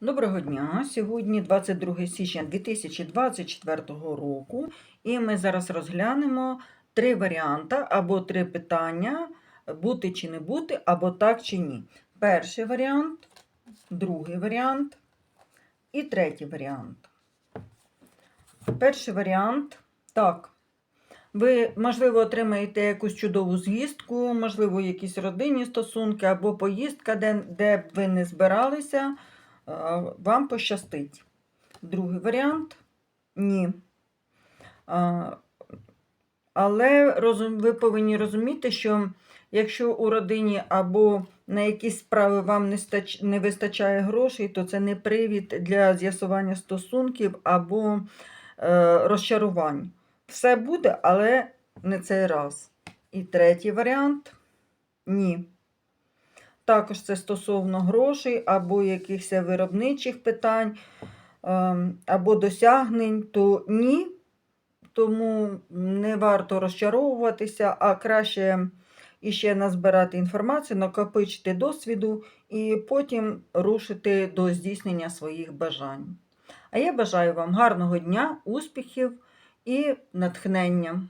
Доброго дня! Сьогодні 22 січня 2024 року, і ми зараз розглянемо три варіанти або три питання: бути чи не бути, або так чи ні. Перший варіант, другий варіант і третій варіант. Перший варіант так. Ви, можливо, отримаєте якусь чудову звістку, можливо, якісь родинні стосунки або поїздка, де, де б ви не збиралися, вам пощастить. Другий варіант ні. Але ви повинні розуміти, що якщо у родині або на якісь справи вам не, вистачає грошей, то це не привід для з'ясування стосунків або е, розчарувань. Все буде, але не цей раз. І третій варіант ні. Також це стосовно грошей або якихось виробничих питань, ем, або досягнень, то ні. Тому не варто розчаровуватися, а краще іще назбирати інформацію, накопичити досвіду і потім рушити до здійснення своїх бажань. А я бажаю вам гарного дня, успіхів і натхнення.